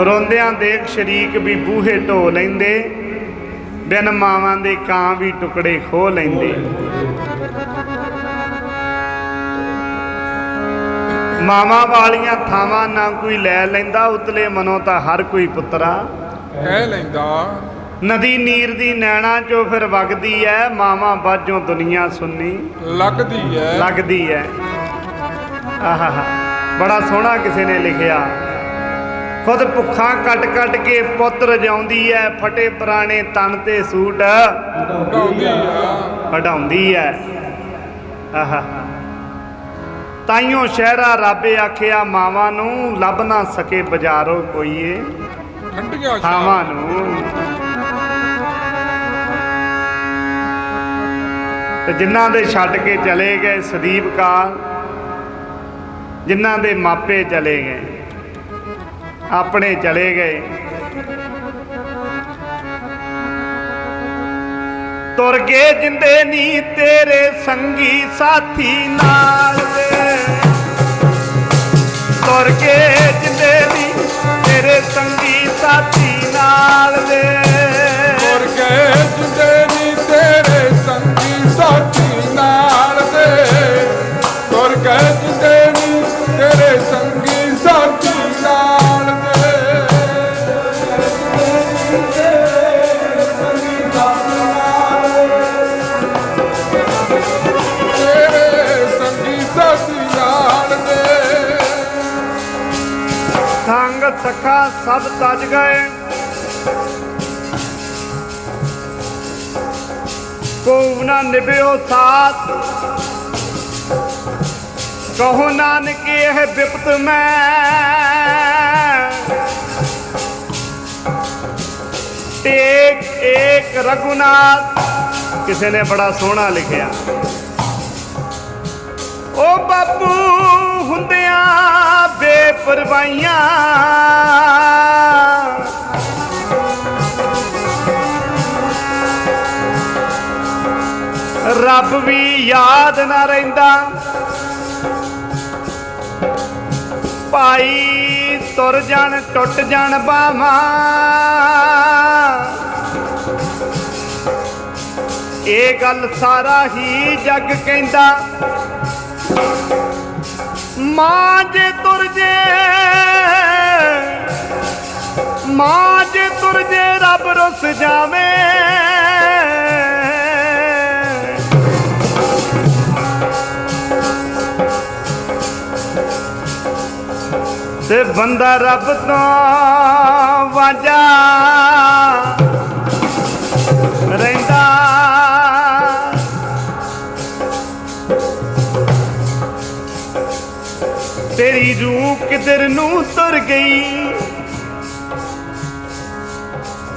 ਰੋਂਦਿਆਂ ਦੇਖ ਸ਼ਰੀਕ ਵੀ ਬੂਹੇ ਢੋ ਲੈਂਦੇ ਬਿਨ ਮਾਵਾਂ ਦੇ ਕਾਂ ਵੀ ਟੁਕੜੇ ਖੋ ਲੈਂਦੇ। ਮਾਵਾਂ ਵਾਲੀਆਂ ਥਾਵਾਂ ਨਾ ਕੋਈ ਲੈ ਲੈਂਦਾ ਉਤਲੇ ਮਨੋਂ ਤਾਂ ਹਰ ਕੋਈ ਪੁੱਤਰਾ। ਕਹਿ ਲੈਂਦਾ। ਨਦੀ ਨੀਰ ਦੀ ਨੈਣਾ ਚੋਂ ਫਿਰ ਵਗਦੀ ਐ ਮਾਵਾਂ ਬਾਝੋਂ ਦੁਨੀਆ ਸੁੰਨੀ। ਲੱਗਦੀ ਐ। ਲੱਗਦੀ ਐ। ਆਹਾ ਬੜਾ ਸੋਹਣਾ ਕਿਸੇ ਨੇ ਲਿਖਿਆ। ਖੁਦ ਭੁੱਖਾਂ ਕੱਟ ਕੱਟ ਕੇ ਪੁੱਤ ਰਜਾਉਂਦੀ ਐ ਫਟੇ ਪੁਰਾਣੇ ਤਨ ਤੇ ਸੂਟ। ਵਢਾਉਂਦੀ ਐ। ਆਹਾ। ਤਾਈਓ ਸ਼ਹਿਰਾ ਰੱਬ ਆਖਿਆ ਮਾਵਾਂ ਨੂੰ ਲੱਭ ਨਾ ਸਕੇ ਬਾਜ਼ਾਰੋਂ ਕੋਈਏ। ਠੰਡੀਆਂ ਥਾਵਾਂ ਨੂੰ। ਤੇ ਜਿਨ੍ਹਾਂ ਦੇ ਛੱਡ ਕੇ ਚਲੇ ਗਏ ਸਦੀਪ ਕਾਲ ਜਿਨ੍ਹਾਂ ਦੇ ਮਾਪੇ ਚਲੇ ਗਏ। ਆਪਣੇ ਚਲੇ ਗਏ। ਤੁਰ ਗਏ ਜਿੰਦੇ ਨੀ ਤੇਰੇ ਸੰਗੀ ਸਾਥੀ ਨਾਲ ਵੇ। ਤੁਰ ਕੇ ਜਿੰਦੇ ਨੀ ਤੇਰੇ ਸੰਗੀ ਸਾਥੀ ਨਾਲ ਦੇ ਤੁਰ ਕੇ ਜਿੰਦੇ ਸਖਾ, ਸਭ ਤਜ ਗਏ। ਕੋ ਨਾ ਨਿਭਿਓ ਸਾਥ। ਕਹੋ ਨਾਨਕ, ਇਹ ਵਿਪਤ ਮੈਂ। ਟੇਕ ਏਕ ਰਘੁਨਾਥ। ਕਿਸੇ ਨੇ ਬੜਾ ਸੋਹਣਾ ਲਿਖਿਆ। ਓ ਬਾਪੂ ਹੁੰਦਿਆਂ ਬੇਪਰਵਾਹੀਆਂ ਰੱਬ ਵੀ ਯਾਦ ਨਾ ਰਹਿੰਦਾ। ਭਾਈ ਤੁਰ ਜਾਣ, ਟੁੱਟ ਜਾਣ ਬਾਹਾਂ। ਇਹ ਗੱਲ ਸਾਰਾ ਹੀ ਜੱਗ ਕਹਿੰਦਾ। ਮਾਂ ਜੇ ਤੁਰ ਜੇ, ਮਾਂ ਜੇ ਤੁਰ ਜੇ, ਰੱਬ ਰੁੱਸ ਜਾਵੇ। ਤੇ ਬੰਦਾ ਰੱਬ ਤੋਂ ਵਾਜਾ ਤੇਰੀ ਰੂਹ ਕਿਧਰ ਨੂੰ ਤੁਰ ਗਈ?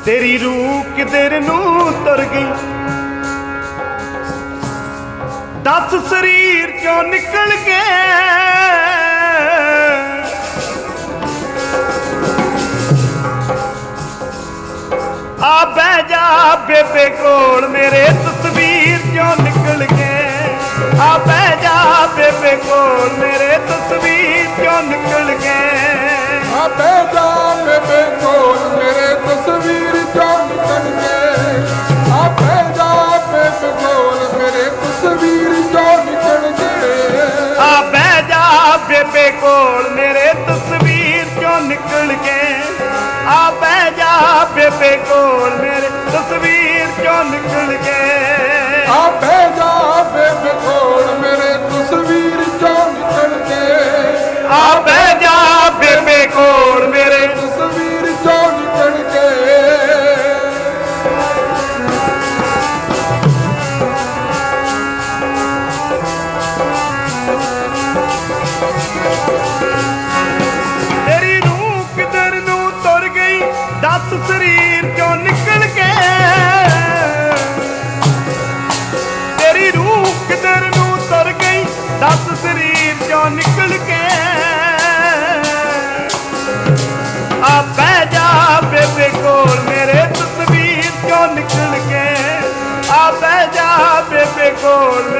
ਤੇਰੀ ਰੂਹ ਕਿਧਰ ਨੂੰ ਤੁਰ ਗਈ? ਦਸ ਸਰੀਰ ਚੋਂ ਨਿਕਲ ਕੇ। ਆ ਬਹਿ ਜਾ ਬੇਬੇ ਕੋਲ ਮੇਰੇ ਤਸਵੀਰ ਚੋਂ ਨਿਕਲ ਕੇ। ਆ ਬਹਿ ਜਾ ਬੇਬੇ ਕੋਲ ਮੇਰੇ ਤਸਵੀਰ ਚੋਂ ਨਿਕਲ ਕੇ ਆਪੇ ਜਾ ਬੇਬੇ ਕੋਲ ਮੇਰੇ ਤਸਵੀਰ ਚੋਂ ਨਿਕਲ ਕੇ ਆਪੇ ਜਾ ਬੇਬੇ ਕੋਲ ਮੇਰੇ ਤਸਵੀਰ ਚੋਂ ਨਿਕਲ ਕੇ ਆ ਬਹਿ ਜਾ ਬੇਬੇ ਕੋਲ ਮੇਰੇ ਤਸਵੀਰ ਚੋਂ ਨਿਕਲ ਕੇ ਆ ਬਹਿ ਜਾ ਬੇਬੇ ਕੋਲ ਮੇਰੇ ਤਸਵੀਰ ਚੋਂ ਨਿਕਲ ਕੇ ਆਪੇ ਕੋਲ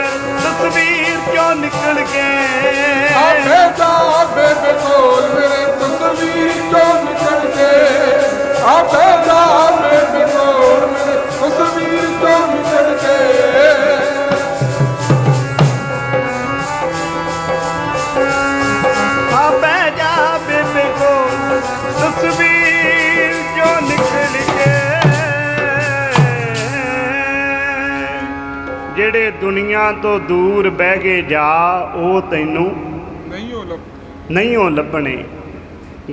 ਤਸਵੀਰ ਕਿਉਂ ਨਿਕਲ ਗਏ? ਆਪੇ ਦਾ ਬੇਬੇ ਕੋਲ ਮੇਰੇ ਤਸਵੀਰ ਕਿਉਂ ਨਿਕਲ ਗਏ? ਆਪੇ ਦਾ ਬੇਬੇ ਕੋਲ ਕੇ ਦੁਨੀਆ ਤੋਂ ਦੂਰ ਬਹਿ ਕੇ ਜਾ ਉਹ ਤੈਨੂੰ ਨਹੀਂ ਉਹ ਲੱਭ ਨਹੀਂ ਉਹ ਲੱਭਣੇ।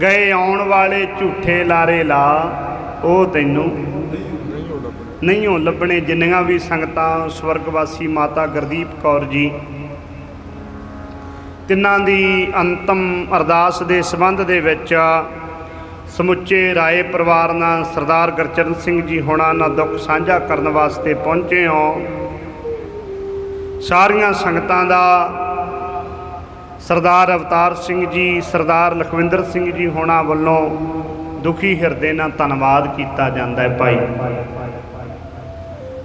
ਗਏ ਆਉਣ ਵਾਲੇ ਝੂਠੇ ਲਾਰੇ ਲਾ ਉਹ ਤੈਨੂੰ ਨਹੀਂ ਲੱਭਣੇ। ਉਹ ਲੱਭਣੇ। ਜਿੰਨੀਆਂ ਵੀ ਸੰਗਤਾਂ ਸਵਰਗਵਾਸੀ ਮਾਤਾ ਗੁਰਦੀਪ ਕੌਰ ਜੀ ਤਿੰਨਾਂ ਦੀ ਅੰਤਮ ਅਰਦਾਸ ਦੇ ਸੰਬੰਧ ਦੇ ਵਿੱਚ ਸਮੁੱਚੇ ਰਾਏ ਪਰਿਵਾਰ ਨਾਲ ਸਰਦਾਰ ਗੁਰਚਰਨ ਸਿੰਘ ਜੀ ਹੋਣਾ ਨਾਲ ਦੁੱਖ ਸਾਂਝਾ ਕਰਨ ਵਾਸਤੇ ਪਹੁੰਚੇ ਹਾਂ। ਸਾਰੀਆਂ ਸੰਗਤਾਂ ਦਾ ਸਰਦਾਰ ਅਵਤਾਰ ਸਿੰਘ ਜੀ, ਸਰਦਾਰ ਲਖਵਿੰਦਰ ਸਿੰਘ ਜੀ ਹੋਣਾ ਵੱਲੋਂ ਦੁਖੀ ਹਿਰਦੇ ਨਾਲ ਧੰਨਵਾਦ ਕੀਤਾ ਜਾਂਦਾ ਹੈ ਭਾਈ।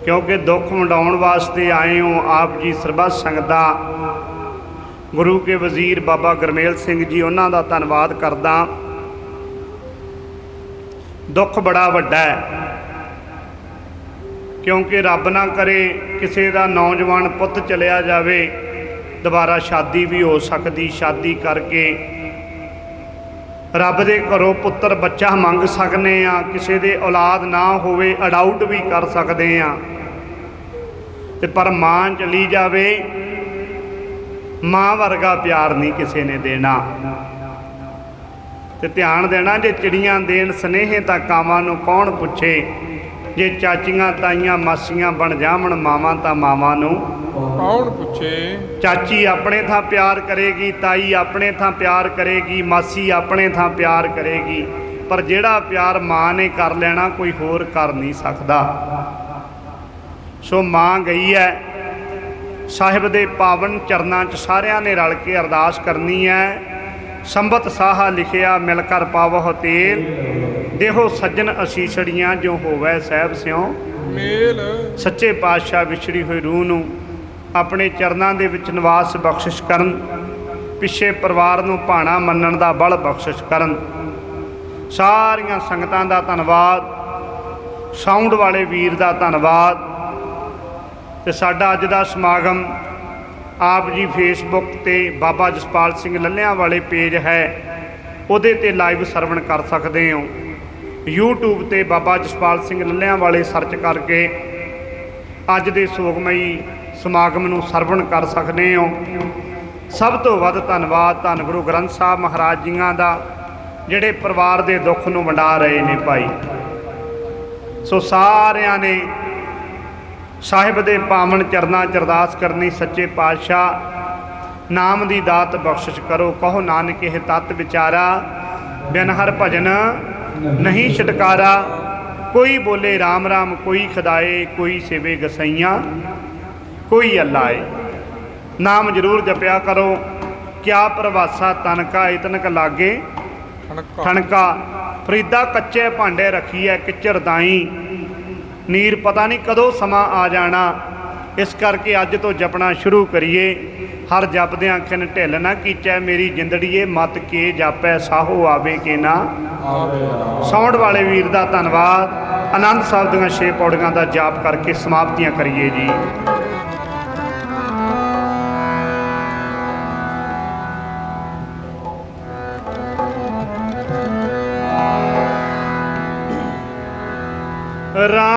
ਕਿਉਂਕਿ ਦੁੱਖ ਵੰਡਾਉਣ ਵਾਸਤੇ ਆਏ ਹੋ, ਆਪ ਜੀ ਸਰਬੱਤ ਸੰਗਤਾਂ, ਗੁਰੂ ਕੇ ਵਜ਼ੀਰ ਬਾਬਾ ਗਰਮੇਲ ਸਿੰਘ ਜੀ, ਉਹਨਾਂ ਦਾ ਧੰਨਵਾਦ ਕਰਦਾ। ਦੁੱਖ ਬੜਾ ਵੱਡਾ ਹੈ। ਕਿਉਂਕਿ ਰੱਬ ਨਾ ਕਰੇ ਕਿਸੇ ਦਾ ਨੌਜਵਾਨ ਪੁੱਤ ਚਲਿਆ ਜਾਵੇ, ਦੁਬਾਰਾ ਸ਼ਾਦੀ ਵੀ ਹੋ ਸਕਦੀ, ਸ਼ਾਦੀ ਕਰਕੇ। ਰੱਬ ਦੇ ਘਰੋਂ ਪੁੱਤਰ ਬੱਚਾ ਮੰਗ ਸਕਨੇ ਆ, ਕਿਸੇ ਦੇ ਔਲਾਦ ਨਾ ਹੋਵੇ, ਅਡਾਊਟ ਵੀ ਕਰ ਸਕਦੇ ਆ। ਤੇ ਪਰ ਮਾਂ ਚਲੀ ਜਾਵੇ, ਮਾਂ ਵਰਗਾ ਪਿਆਰ ਨਹੀਂ ਕਿਸੇ ਨੇ ਦੇਣਾ। ਤੇ ਧਿਆਨ ਦੇਣਾ ਜੇ ਚਿੜੀਆਂ ਦੇਣ, ਸਨੇਹ ਤਾਂ ਕਾਵਾਂ ਨੂੰ ਕੌਣ ਪੁੱਛੇ? ਜੇ ਚਾਚੀਆਂ ਤਾਈਆਂ ਮਾਸੀਆਂ ਬਣ ਜਾਵਣ ਮਾਵਾਂ ਤਾਂ ਮਾਵਾਂ ਨੂੰ। ਕੌਣ ਪੁੱਛੇ? ਚਾਚੀ ਆਪਣੇ ਥਾਂ ਪਿਆਰ ਕਰੇਗੀ ਤਾਈ ਆਪਣੇ ਥਾਂ ਪਿਆਰ ਕਰੇਗੀ ਮਾਸੀ ਆਪਣੇ ਥਾਂ ਪਿਆਰ ਕਰੇਗੀ। ਪਰ ਜਿਹੜਾ ਪਿਆਰ ਮਾਂ ਨੇ ਕਰ ਲੈਣਾ ਕੋਈ ਹੋਰ ਕਰ ਨਹੀਂ ਸਕਦਾ। ਸੋ ਮਾਂ ਗਈ ਹੈ। ਸਾਹਿਬ ਦੇ ਪਾਵਨ ਚਰਨਾਂ 'ਚ ਸਾਰਿਆਂ ਨੇ ਰਲ ਕੇ ਅਰਦਾਸ ਕਰਨੀ ਹੈ। ਸੰਬਤ ਸਾਹਾ ਲਿਖਿਆ ਮਿਲ ਕਰ ਪਾਵਹੁ ਤੇਲ। ਦੇਹੋ ਸੱਜਣ ਅਸੀਸੜੀਆਂ ਜੋ ਹੋਵੇ ਸਹਿਬ ਸਿਉ। ਮੇਲ। ਸੱਚੇ ਪਾਤਸ਼ਾਹ ਵਿਛੜੀ ਹੋਈ ਰੂਹ ਨੂੰ ਆਪਣੇ ਚਰਨਾਂ ਦੇ ਵਿੱਚ ਨਿਵਾਸ ਬਖਸ਼ਿਸ਼ ਕਰਨ ਪਿੱਛੇ ਪਰਿਵਾਰ ਨੂੰ ਭਾਣਾ ਮੰਨਣ ਦਾ ਬਲ ਬਖਸ਼ਿਸ਼ ਕਰਨ। ਸਾਰੀਆਂ ਸੰਗਤਾਂ ਦਾ ਧੰਨਵਾਦ ਸਾਊਂਡ ਵਾਲੇ ਵੀਰ ਦਾ ਧੰਨਵਾਦ ਤੇ ਸਾਡਾ ਅੱਜ ਦਾ ਸਮਾਗਮ ਆਪ ਜੀ ਫੇਸਬੁੱਕ ਤੇ ਬਾਬਾ ਜਸਪਾਲ ਸਿੰਘ ਲੱਲਿਆਂ ਵਾਲੇ ਪੇਜ ਹੈ। ਉਹਦੇ ਤੇ ਲਾਈਵ ਸਰਵਣ ਕਰ ਸਕਦੇ ਹੋ। YouTube ਤੇ ਬਾਬਾ ਜਸਪਾਲ ਸਿੰਘ ਲੱਲਿਆਂ ਵਾਲੇ ਸਰਚ ਕਰਕੇ ਅੱਜ ਦੇ ਸੋਗਮਈ ਸਮਾਗਮ ਨੂੰ ਸਰਵਣ ਕਰ ਸਕਦੇ ਹੋ। ਸਭ ਤੋਂ ਵੱਧ ਧੰਨਵਾਦ ਧੰਨ ਗੁਰੂ ਗ੍ਰੰਥ ਸਾਹਿਬ ਮਹਾਰਾਜ ਜੀਆਂ ਦਾ, ਜਿਹੜੇ ਪਰਿਵਾਰ ਦੇ ਦੁੱਖ ਨੂੰ ਵੰਡਾ ਰਹੇ ਨੇ ਭਾਈ। ਸੋ ਸਾਰਿਆਂ ਨੇ ਸਾਹਿਬ ਦੇ ਪਾਵਨ ਚਰਨਾਂ 'ਚ ਅਰਦਾਸ ਕਰਨੀ, ਸੱਚੇ ਪਾਤਸ਼ਾਹ ਨਾਮ ਦੀ ਦਾਤ ਬਖਸ਼ਿਸ਼ ਕਰੋ, ਕਹੋ ਨਾਨਕ ਇਹ ਤਤ ਵਿਚਾਰਾ ਬਿਨ ਹਰ ਭਜਨ ਨਹੀਂ ਛਟਕਾਰਾ। ਕੋਈ ਬੋਲੇ RAM RAM ਕੋਈ ਖਦਾਏ ਕੋਈ ਸੇਵੇ ਗਸਈਆਂ ਕੋਈ ਅੱਲਾਏ। ਨਾਮ ਜ਼ਰੂਰ ਜਪਿਆ ਕਰੋ। ਕਿਆ ਪ੍ਰਵਾਸਾ ਤਨ ਕਾ ਇਤਨਕ ਲਾਗੇ। ਠਣਕਾ। ਠਣਕਾ। ਫਰੀਦਾ ਕੱਚੇ ਭਾਂਡੇ ਰੱਖੀ ਐ ਕਿਚਰ ਦਾਈ। ਨੀਰ ਪਤਾ ਨਹੀਂ ਕਦੋਂ ਸਮਾਂ ਆ ਜਾਣਾ। ਇਸ ਕਰਕੇ ਅੱਜ ਤੋਂ ਜਪਣਾ ਸ਼ੁਰੂ ਕਰੀਏ। ਹਰ ਜਪਦੇ ਖਿਨ ਢਿੱਲ ਨਾ ਕੀਚੈ ਮੇਰੀ ਜਿੰਦੜੀਏ, ਮਤ ਕੇ ਜਾਪੈ, ਸਾਹੋ ਆਵੇ ਕੇ ਨਾ। ਸੌਂਡ ਵਾਲੇ ਵੀਰ ਦਾ ਧੰਨਵਾਦ। ਆਨੰਦ ਸਾਹਿਬ ਦੀਆਂ ਛੇ ਪੌੜੀਆਂ ਦਾ ਜਾਪ ਕਰਕੇ ਸਮਾਪਤੀਆਂ ਕਰੀਏ ਜੀ। ਰਾਮ